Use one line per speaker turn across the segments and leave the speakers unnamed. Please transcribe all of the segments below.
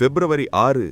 பிப்ரவரி ஆறு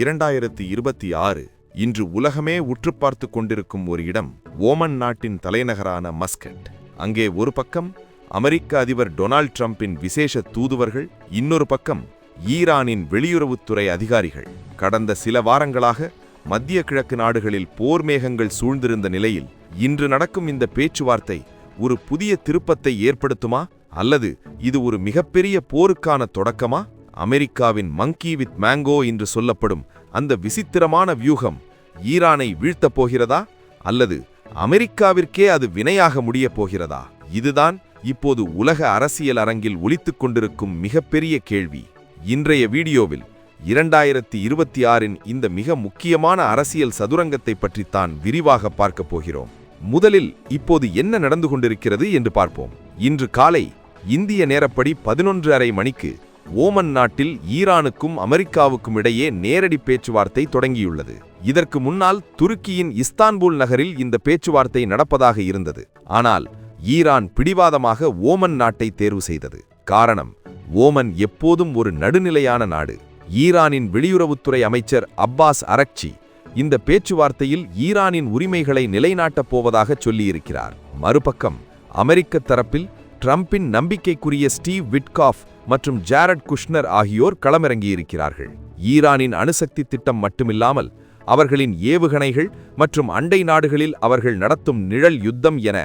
இரண்டாயிரத்தி இருபத்தி ஆறு இன்று உலகமே உற்று பார்த்து கொண்டிருக்கும் ஒரு இடம் ஓமன் நாட்டின் தலைநகரான மஸ்கட். அங்கே ஒரு பக்கம் அமெரிக்க அதிபர் டொனால்ட் ட்ரம்பின் விசேஷ தூதுவர்கள் இன்னொரு பக்கம் ஈரானின் வெளியுறவுத்துறை அதிகாரிகள். கடந்த சில வாரங்களாக மத்திய கிழக்கு நாடுகளில் போர் மேகங்கள் சூழ்ந்திருந்த நிலையில் இன்று நடக்கும் இந்த பேச்சுவார்த்தை ஒரு புதிய திருப்பத்தை ஏற்படுத்துமா அல்லது இது ஒரு மிகப்பெரிய போருக்கான தொடக்கமா? அமெரிக்காவின் மங்கி வித் மேங்கோ என்று சொல்லப்படும் அந்த விசித்திரமான வியூகம் ஈரானை வீழ்த்தப் போகிறதா? அல்லது அமெரிக்காவிற்கே அது வினையாக முடியப் போகிறதா? இதுதான் இப்போது உலக அரசியல் அரங்கில் ஒலித்துக் கொண்டிருக்கும் மிகப்பெரிய கேள்வி. இன்றைய வீடியோவில் இரண்டாயிரத்தி இருபத்தி ஆறின் இந்த மிக முக்கியமான அரசியல் சதுரங்கத்தை பற்றித்தான் விரிவாக பார்க்கப் போகிறோம். முதலில் இப்போது என்ன நடந்து கொண்டிருக்கிறது என்று பார்ப்போம். இன்று காலை இந்திய நேரப்படி பதினொன்று அரை மணிக்கு ஓமன் நாட்டில் ஈரானுக்கும் அமெரிக்காவுக்கும் இடையே நேரடி பேச்சுவார்த்தை தொடங்கியுள்ளது. இதற்கு முன்னால் துருக்கியின் இஸ்தான்புல் நகரில் இந்த பேச்சுவார்த்தை நடப்பதாக இருந்தது. ஆனால் ஈரான் பிடிவாதமாக ஓமன் நாட்டை தேர்வு செய்தது. காரணம் ஓமன் எப்போதும் ஒரு நடுநிலையான நாடு. ஈரானின் வெளியுறவுத்துறை அமைச்சர் அப்பாஸ் அரக்சி இந்த பேச்சுவார்த்தையில் ஈரானின் உரிமைகளை நிலைநாட்டப் போவதாக சொல்லியிருக்கிறார். மறுபக்கம் அமெரிக்க தரப்பில் ட்ரம்பின் நம்பிக்கைக்குரிய ஸ்டீவ் விட்காஃப் மற்றும் ஜாரட் குஷ்னர் ஆகியோர் களமிறங்கியிருக்கிறார்கள். ஈரானின் அணுசக்தி திட்டம் மட்டுமில்லாமல் அவர்களின் ஏவுகணைகள் மற்றும் அண்டை நாடுகளில் அவர்கள் நடத்தும் நிழல் யுத்தம் என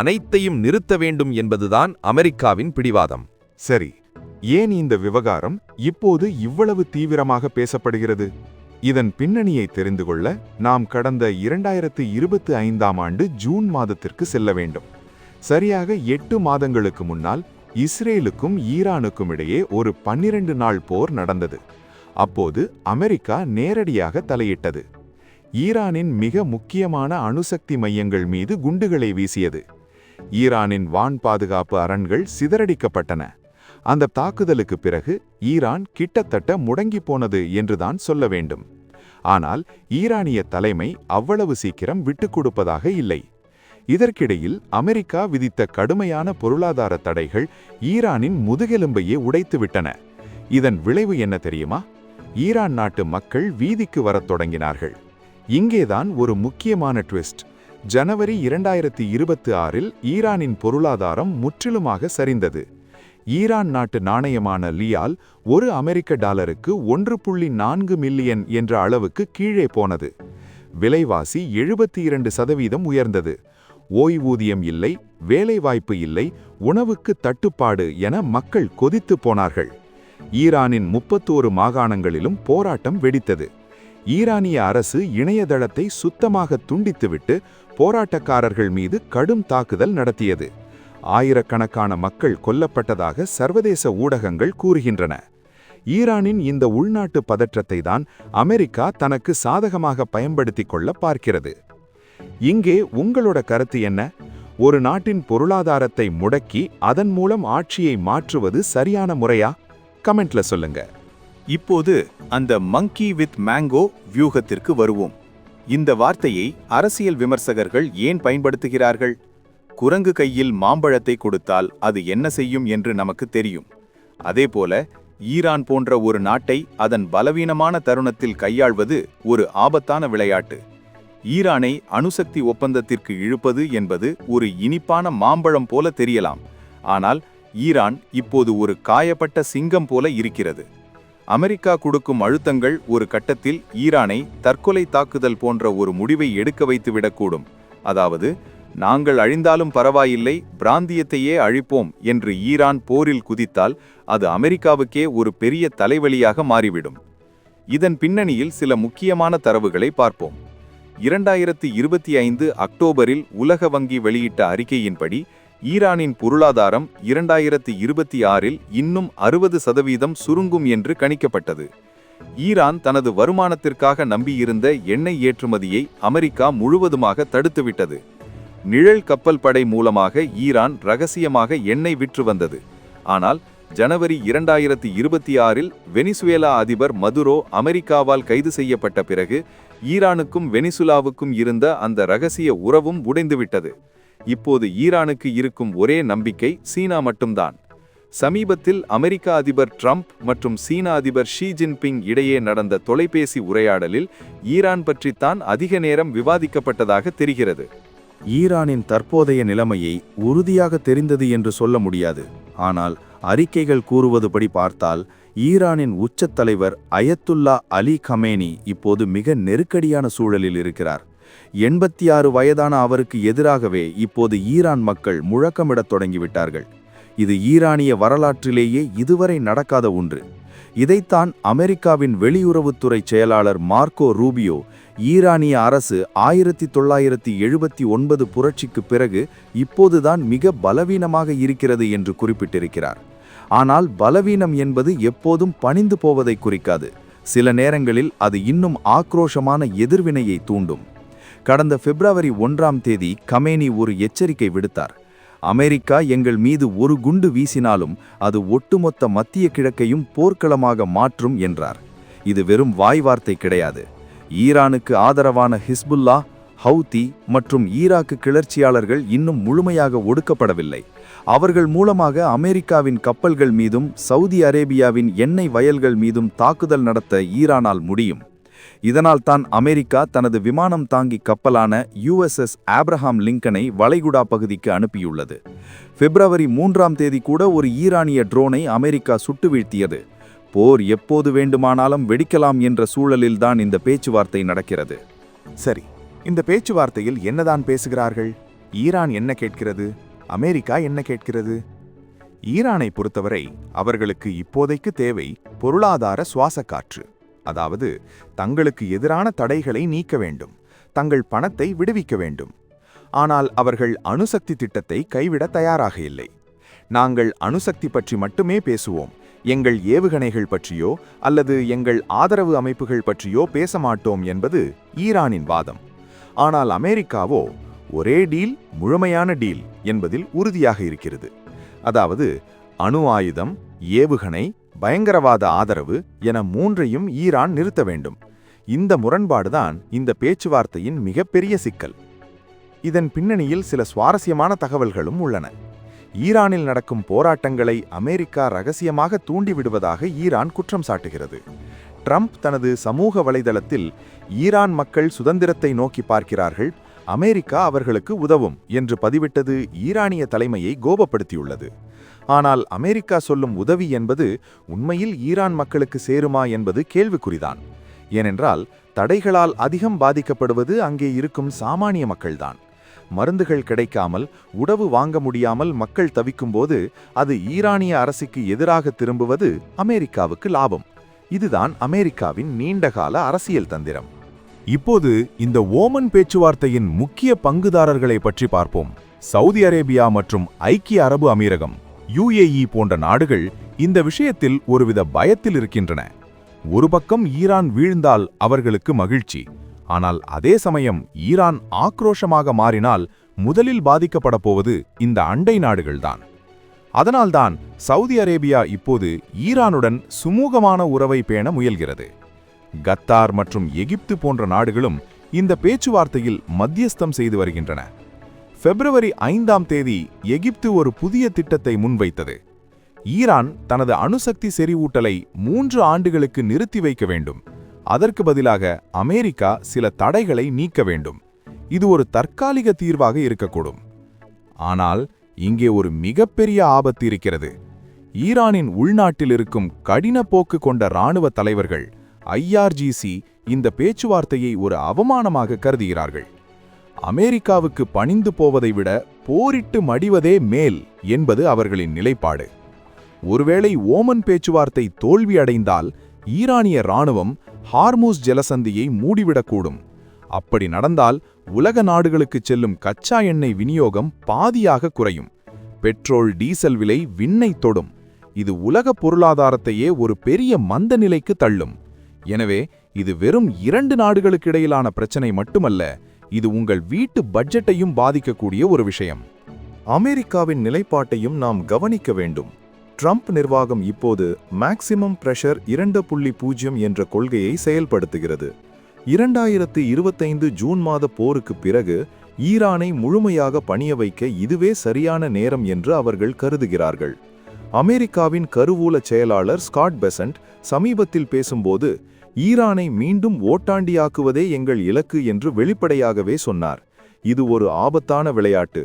அனைத்தையும் நிறுத்த வேண்டும் என்பதுதான் அமெரிக்காவின் பிடிவாதம்.
சரி ஏன் இந்த விவகாரம் இப்போது இவ்வளவு தீவிரமாக பேசப்படுகிறது? இதன் பின்னணியை தெரிந்து கொள்ள நாம் கடந்த இரண்டாயிரத்து இருபத்தி ஐந்தாம் ஆண்டு ஜூன் மாதத்திற்கு செல்ல வேண்டும். சரியாக எட்டு மாதங்களுக்கு முன்னால் இஸ்ரேலுக்கும் ஈரானுக்கும் இடையே ஒரு பன்னிரண்டு நாள் போர் நடந்தது. அப்போது அமெரிக்கா நேரடியாக தலையிட்டது. ஈரானின் மிக முக்கியமான அணுசக்தி மையங்கள் மீது குண்டுகளை வீசியது. ஈரானின் வான் பாதுகாப்பு அரண்கள் சிதறடிக்கப்பட்டன. அந்த தாக்குதலுக்கு பிறகு ஈரான் கிட்டத்தட்ட முடங்கி போனது என்றுதான் சொல்ல வேண்டும். ஆனால் ஈரானிய தலைமை அவ்வளவு சீக்கிரம் விட்டுக் கொடுப்பதாக இல்லை. இதற்கிடையில் அமெரிக்கா விதித்த கடுமையான பொருளாதார தடைகள் ஈரானின் முதுகெலும்பையே உடைத்துவிட்டன. இதன் விளைவு என்ன தெரியுமா? ஈரான் நாட்டு மக்கள் வீதிக்கு வரத் தொடங்கினார்கள். இங்கேதான் ஒரு முக்கியமான ட்விஸ்ட். ஜனவரி இரண்டாயிரத்தி இருபத்தி ஆறில் ஈரானின் பொருளாதாரம் முற்றிலுமாக சரிந்தது. ஈரான் நாட்டு நாணயமான லியால் ஒரு அமெரிக்க டாலருக்கு ஒன்று புள்ளி நான்கு மில்லியன் என்ற அளவுக்கு கீழே போனது. விலைவாசி எழுபத்தி இரண்டு சதவீதம் உயர்ந்தது. ஓய்வூதியம் இல்லை வேலைவாய்ப்பு இல்லை உணவுக்கு தட்டுப்பாடு என மக்கள் கொதித்து போனார்கள். ஈரானின் முப்பத்தோரு மாகாணங்களிலும் போராட்டம் வெடித்தது. ஈரானிய அரசு இணையதளத்தை சுத்தமாக துண்டித்துவிட்டு போராட்டக்காரர்கள் மீது கடும் தாக்குதல் நடத்தியது. ஆயிரக்கணக்கான மக்கள் கொல்லப்பட்டதாக சர்வதேச ஊடகங்கள் கூறுகின்றன. ஈரானின் இந்த உள்நாட்டு பதற்றத்தை தான் அமெரிக்கா தனக்கு சாதகமாக பயன்படுத்திக் கொள்ள பார்க்கிறது. இங்கே உங்களோட கருத்து என்ன? ஒரு நாட்டின் பொருளாதாரத்தை முடக்கி அதன் மூலம் ஆட்சியை மாற்றுவது சரியான முறையா? கமெண்ட்ல சொல்லுங்க.
இப்போது அந்த மங்கி வித் மேங்கோ வியூகத்திற்கு வருவோம். இந்த வார்த்தையை அரசியல் விமர்சகர்கள் ஏன் பயன்படுத்துகிறார்கள்? குரங்கு கையில் மாம்பழத்தை கொடுத்தால் அது என்ன செய்யும் என்று நமக்கு தெரியும். அதேபோல ஈரான் போன்ற ஒரு நாட்டை அதன் பலவீனமான தருணத்தில் கையாள்வது ஒரு ஆபத்தான விளையாட்டு. ஈரானை அணுசக்தி ஒப்பந்தத்திற்கு இழுப்பது என்பது ஒரு இனிப்பான மாம்பழம் போல தெரியலாம். ஆனால் ஈரான் இப்போது ஒரு காயப்பட்ட சிங்கம் போல இருக்கிறது. அமெரிக்கா கொடுக்கும் அழுத்தங்கள் ஒரு கட்டத்தில் ஈரானை தற்கொலை தாக்குதல் போன்ற ஒரு முடிவை எடுக்க வைத்துவிடக்கூடும். அதாவது நாங்கள் அழிந்தாலும் பரவாயில்லை பிராந்தியத்தையே அழிப்போம் என்று ஈரான் போரில் குதித்தால் அது அமெரிக்காவுக்கே ஒரு பெரிய தலைவலியாக மாறிவிடும். இதன் பின்னணியில் சில முக்கியமான தரவுகளை பார்ப்போம். இரண்டாயிரத்தி இருபத்தி ஐந்து அக்டோபரில் உலக வங்கி வெளியிட்ட அறிக்கையின்படி ஈரானின் பொருளாதாரம் இரண்டாயிரத்தி இருபத்தி ஆறில் இன்னும் அறுபது சதவீதம் சுருங்கும் என்று கணிக்கப்பட்டது. ஈரான் தனது வருமானத்திற்காக நம்பியிருந்த எண்ணெய் ஏற்றுமதியை அமெரிக்கா முழுவதுமாக தடுத்துவிட்டது. நிழல் கப்பல் படை மூலமாக ஈரான் ரகசியமாக எண்ணெய் விற்று வந்தது. ஆனால் ஜனவரி இரண்டாயிரத்தி இருபத்தி ஆறில் வெனிசுவேலா அதிபர் மதுரோ அமெரிக்காவால் கைது செய்யப்பட்ட பிறகு ஈரானுக்கும் வெனிசுலாவுக்கும் இருந்த அந்த ரகசிய உறவும் உடைந்துவிட்டது. இப்போது ஈரானுக்கு இருக்கும் ஒரே நம்பிக்கை சீனா மட்டும்தான்.
சமீபத்தில் அமெரிக்க அதிபர் ட்ரம்ப் மற்றும் சீன அதிபர் ஷி ஜின்பிங் இடையே நடந்த தொலைபேசி உரையாடலில் ஈரான் பற்றித்தான் அதிக நேரம் விவாதிக்கப்பட்டதாக தெரிகிறது.
ஈரானின் தற்போதைய நிலைமையை உறுதியாக தெரிந்தது என்று சொல்ல முடியாது. ஆனால் அறிக்கைகள் கூறுவதுபடி பார்த்தால் ஈரானின் உச்சத்தலைவர் அயத்துல்லா அலி கமேனி இப்போது மிக நெருக்கடியான சூழலில் இருக்கிறார். எண்பத்தி ஆறு வயதான அவருக்கு எதிராகவே இப்போது ஈரான் மக்கள் முழக்கமிடத் தொடங்கிவிட்டார்கள். இது ஈரானிய வரலாற்றிலேயே இதுவரை நடக்காத ஒன்று. இதைத்தான் அமெரிக்காவின் வெளியுறவுத்துறை செயலாளர் மார்க்கோ ரூபியோ ஈரானிய அரசு ஆயிரத்தி தொள்ளாயிரத்தி எழுபத்தி ஒன்பது புரட்சிக்கு பிறகு இப்போதுதான் மிக பலவீனமாக இருக்கிறது என்று குறிப்பிட்டிருக்கிறார். ஆனால் பலவீனம் என்பது எப்போதும் பணிந்து போவதை குறிக்காது. சில நேரங்களில் அது இன்னும் ஆக்ரோஷமான எதிர்வினையை தூண்டும். கடந்த பிப்ரவரி ஒன்றாம் தேதி கமேனி ஒரு எச்சரிக்கை விடுத்தார். அமெரிக்கா எங்கள் மீது ஒரு குண்டு வீசினாலும் அது ஒட்டுமொத்த மத்திய கிழக்கையும் போர்க்களமாக மாற்றும் என்றார். இது வெறும் வாய் வார்த்தை கிடையாது. ஈரானுக்கு ஆதரவான ஹிஸ்புல்லா ஹவுதி மற்றும் ஈராக்கு கிளர்ச்சியாளர்கள் இன்னும் முழுமையாக ஒடுக்கப்படவில்லை. அவர்கள் மூலமாக அமெரிக்காவின் கப்பல்கள் மீதும் சவுதி அரேபியாவின் எண்ணெய் வயல்கள் மீதும் தாக்குதல் நடத்த ஈரானால் முடியும். இதனால் தான் அமெரிக்கா தனது விமானம் தாங்கி கப்பலான யுஎஸ்எஸ் ஆப்ரஹாம் லிங்கனை வளைகுடா பகுதிக்கு அனுப்பியுள்ளது. பிப்ரவரி மூன்றாம் தேதி கூட ஒரு ஈரானிய ட்ரோனை அமெரிக்கா சுட்டு வீழ்த்தியது. போர் எப்போது வேண்டுமானாலும் வெடிக்கலாம் என்ற சூழலில்தான் இந்த பேச்சுவார்த்தை நடக்கிறது.
சரி இந்த பேச்சுவார்த்தையில் என்னதான் பேசுகிறார்கள்? ஈரான் என்ன கேட்கிறது? அமெரிக்கா என்ன கேட்கிறது? ஈரானை பொறுத்தவரை அவர்களுக்கு இப்போதைக்கு தேவை பொருளாதார சுவாச காற்று அதாவது தங்களுக்கு எதிரான தடைகளை நீக்க வேண்டும் தங்கள் பணத்தை விடுவிக்க வேண்டும். ஆனால் அவர்கள் அணுசக்தி திட்டத்தை கைவிட தயாராக இல்லை. நாங்கள் அணுசக்தி பற்றி மட்டுமே பேசுவோம். எங்கள் ஏவுகணைகள் பற்றியோ அல்லது எங்கள் ஆதரவு அமைப்புகள் பற்றியோ பேச மாட்டோம் என்பது ஈரானின் வாதம். ஆனால் அமெரிக்காவோ ஒரே டீல் முழுமையான டீல். என்பதில் உறுதியாக இருக்கிறது. அதாவது அணு ஆயுதம் ஏவுகணை பயங்கரவாத ஆதரவு என மூன்றையும் ஈரான் நிறுத்த வேண்டும். இந்த முரண்பாடுதான் இந்த பேச்சுவார்த்தையின் மிகப்பெரிய சிக்கல். இதன் பின்னணியில் சில சுவாரஸ்யமான தகவல்களும் உள்ளன. ஈரானில் நடக்கும் போராட்டங்களை அமெரிக்கா ரகசியமாக தூண்டிவிடுவதாக ஈரான் குற்றம் சாட்டுகிறது. ட்ரம்ப் தனது சமூக வலைதளத்தில் ஈரான் மக்கள் சுதந்திரத்தை நோக்கி பார்க்கிறார்கள் அமெரிக்கா அவர்களுக்கு உதவும் என்று பதிவிட்டது ஈரானிய தலைமையை கோபப்படுத்தியுள்ளது. ஆனால் அமெரிக்கா சொல்லும் உதவி என்பது உண்மையில் ஈரான் மக்களுக்கு சேருமா என்பது கேள்விக்குறிதான். ஏனென்றால் தடைகளால் அதிகம் பாதிக்கப்படுவது அங்கே இருக்கும் சாமானிய மக்கள்தான். மருந்துகள் கிடைக்காமல் உணவு வாங்க முடியாமல் மக்கள் தவிக்கும்போது அது ஈரானிய அரசுக்கு எதிராக திரும்புவது அமெரிக்காவுக்கு லாபம். இதுதான் அமெரிக்காவின் நீண்டகால அரசியல் தந்திரம். இப்போது இந்த ஓமன் பேச்சுவார்த்தையின் முக்கிய பங்குதாரர்களை பற்றி பார்ப்போம். சவுதி அரேபியா மற்றும் ஐக்கிய அரபு அமீரகம் யுஏஇ போன்ற நாடுகள் இந்த விஷயத்தில் ஒருவித பயத்தில் இருக்கின்றன. ஒரு பக்கம் ஈரான் வீழ்ந்தால் அவர்களுக்கு மகிழ்ச்சி. ஆனால் அதே சமயம் ஈரான் ஆக்ரோஷமாக மாறினால் முதலில் பாதிக்கப்பட போவது இந்த அண்டை நாடுகள்தான். அதனால்தான் சவுதி அரேபியா இப்போது ஈரானுடன் சுமூகமான உறவை பேண முயல்கிறது. கத்தார் மற்றும் எகிப்து போன்ற நாடுகளும் இந்த பேச்சுவார்த்தையில் மத்தியஸ்தம் செய்து வருகின்றன. பிப்ரவரி ஐந்தாம் தேதி எகிப்து ஒரு புதிய திட்டத்தை முன்வைத்தது. ஈரான் தனது அணுசக்தி செறிவூட்டலை மூன்று ஆண்டுகளுக்கு நிறுத்தி வைக்க வேண்டும். அதற்கு பதிலாக அமெரிக்கா சில தடைகளை நீக்க வேண்டும். இது ஒரு தற்காலிக தீர்வாக இருக்கக்கூடும். ஆனால் இங்கே ஒரு மிகப்பெரிய ஆபத்து இருக்கிறது. ஈரானின் உள்நாட்டில் இருக்கும் கடின போக்கு கொண்ட இராணுவ தலைவர்கள் ஐஆர்ஜிசி இந்த பேச்சுவார்த்தையை ஒரு அவமானமாக கருதுகிறார்கள். அமெரிக்காவுக்கு பணிந்து போவதை விட போரிட்டு மடிவதே மேல் என்பது அவர்களின் நிலைப்பாடு. ஒருவேளை ஓமன் பேச்சுவார்த்தை தோல்வியடைந்தால் ஈரானிய இராணுவம் ஹார்மூஸ் ஜலசந்தியை மூடிவிடக்கூடும். அப்படி நடந்தால் உலக நாடுகளுக்குச் செல்லும் கச்சா எண்ணெய் விநியோகம் பாதியாக குறையும். பெட்ரோல் டீசல் விலை விண்ணை தொடும். இது உலக பொருளாதாரத்தையே ஒரு பெரிய மந்த நிலைக்கு தள்ளும். எனவே இது வெறும் இரண்டு நாடுகளுக்கு இடையிலான பிரச்சனை மட்டுமல்ல இது உங்கள் வீட்டு பட்ஜெட்டையும் பாதிக்கக்கூடிய ஒரு விஷயம். அமெரிக்காவின் நிலைப்பாட்டையும் நாம் கவனிக்க வேண்டும். ட்ரம்ப் நிர்வாகம் இப்போது மேக்சிமம் பிரஷர் இரண்டு புள்ளி பூஜ்ஜியம் என்ற கொள்கையை செயல்படுத்துகிறது. இரண்டாயிரத்து இருபத்தைந்து ஜூன் மாத போருக்கு பிறகு ஈரானை முழுமையாக பணிய வைக்க இதுவே சரியான நேரம் என்று அவர்கள் கருதுகிறார்கள்.
அமெரிக்காவின் கருவூல செயலாளர் ஸ்காட் பெசன்ட் சமீபத்தில் பேசும்போது ஈரானை மீண்டும் ஓட்டாண்டியாக்குவதே எங்கள் இலக்கு என்று வெளிப்படையாகவே சொன்னார். இது ஒரு ஆபத்தான விளையாட்டு.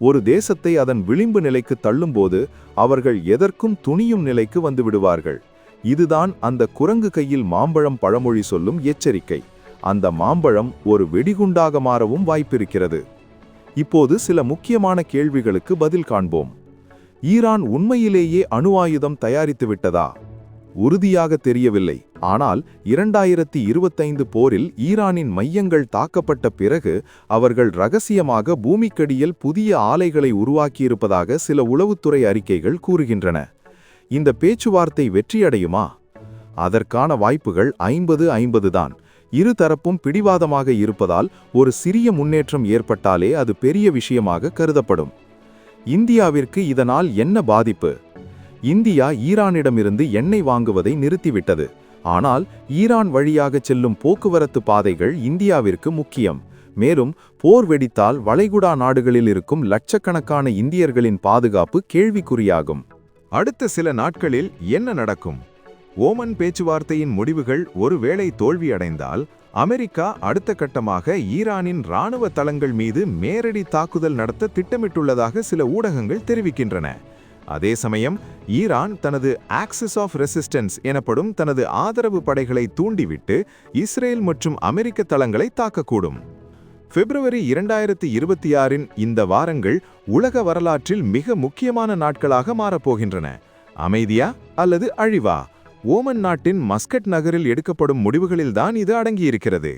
ஒரு தேசத்தை அதன் விளிம்பு நிலைக்கு தள்ளும்போது அவர்கள் எதற்கும் துணியும் நிலைக்கு வந்து விடுவார்கள் இதுதான் அந்த குரங்கு கையில் மாம்பழம் பழமொழி சொல்லும் எச்சரிக்கை. அந்த மாம்பழம் ஒரு வெடிகுண்டாக மாறவும் வாய்ப்பிருக்கிறது. இப்போது சில முக்கியமான கேள்விகளுக்கு பதில் காண்போம். ஈரான் உண்மையிலேயே அணு ஆயுதம் தயாரித்து விட்டதா உறுதியாக தெரியவில்லை. ஆனால் இரண்டாயிரத்தி இருபத்தைந்து போரில் ஈரானின் மையங்கள் தாக்கப்பட்ட பிறகு அவர்கள் ரகசியமாக பூமிக்கடியில் புதிய ஆலைகளை உருவாக்கியிருப்பதாக சில உளவுத்துறை அறிக்கைகள் கூறுகின்றன. இந்த பேச்சுவார்த்தை வெற்றியடையுமா? அதற்கான வாய்ப்புகள் ஐம்பது ஐம்பது தான். இருதரப்பும் பிடிவாதமாக இருப்பதால் ஒரு சிறிய முன்னேற்றம் ஏற்பட்டாலே அது பெரிய விஷயமாக கருதப்படும். இந்தியாவிற்கு இதனால் என்ன பாதிப்பு? இந்தியா ஈரானிடமிருந்து எண்ணெய் வாங்குவதை நிறுத்திவிட்டது. ஆனால் ஈரான் வழியாக செல்லும் போக்குவரத்து பாதைகள் இந்தியாவிற்கு முக்கியம். மேலும் போர் வெடித்தால் வளைகுடா நாடுகளில் இருக்கும் லட்சக்கணக்கான இந்தியர்களின் பாதுகாப்பு கேள்விக்குறியாகும்.
அடுத்த சில நாட்களில் என்ன நடக்கும்? ஓமன் பேச்சுவார்த்தையின் முடிவுகள் ஒருவேளை தோல்வியடைந்தால் அமெரிக்கா அடுத்த கட்டமாக ஈரானின் இராணுவ தளங்கள் மீது நேரடி தாக்குதல் நடத்த திட்டமிட்டுள்ளதாக சில ஊடகங்கள் தெரிவிக்கின்றன. அதே சமயம் ஈரான் தனது ஆக்சிஸ் ஆஃப் ரெசிஸ்டன்ஸ் எனப்படும் தனது ஆதரவு படைகளை தூண்டிவிட்டு இஸ்ரேல் மற்றும் அமெரிக்க தளங்களை தாக்கக்கூடும். பிப்ரவரி இரண்டாயிரத்தி இருபத்தி ஆறின் இந்த வாரங்கள் உலக வரலாற்றில் மிக முக்கியமான நாட்களாக மாறப்போகின்றன. அமைதியா அல்லது அழிவா? ஓமன் நாட்டின் மஸ்கட் நகரில் எடுக்கப்படும் முடிவுகளில்தான் இது அடங்கியிருக்கிறது.